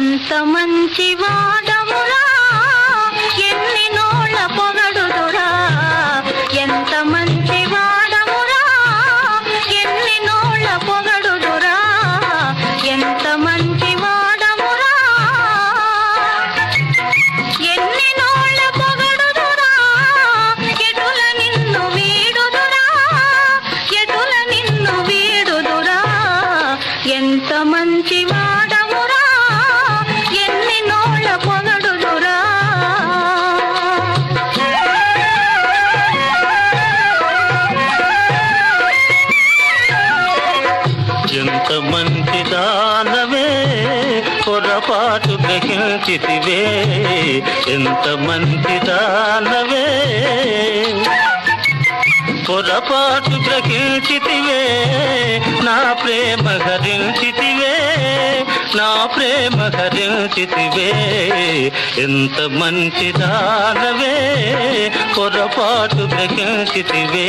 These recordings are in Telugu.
ఎంత మంచి వాదమురా ఎన్ని నోళ్ళ పొగడుదురా? ఎంత మంచి దానవే పొరపాటు గ్రహించితివే ఎంత మంచి దానవే పొరపాటు గ్రహించితివే నా ప్రేమ హరించితివే నా ప్రేమ హరించితివే. ఎంత మంచి దానవే పొరపాటు గ్రహించితివే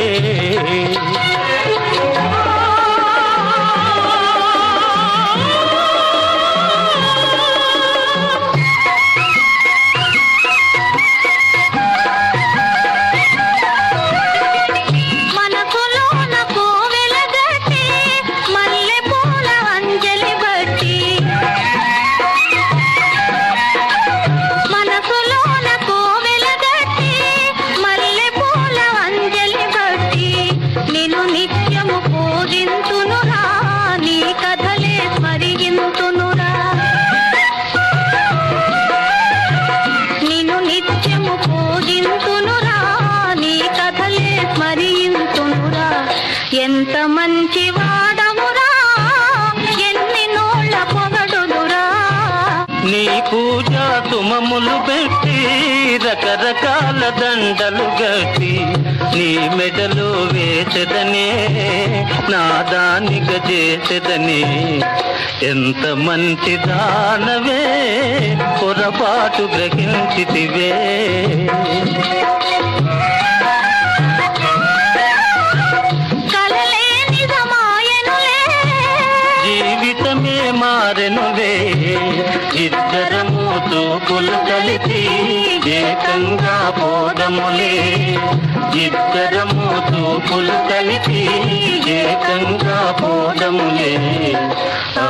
నిన్ను నిత్యము పూజింతునురా పూజా పెట్టి రకరకాల దండలు గట్టి నీ మెడలు వేసెదనే నాదాని దానిక ఎంత మంచి దానవే పొరపాటు గ్రహించితివే. ఇద్దరము తూపులు కలిసి ఏకంగా పోదములే ఇద్దరము తూపులు కలిసి ఏకంగా పోదములే ఆ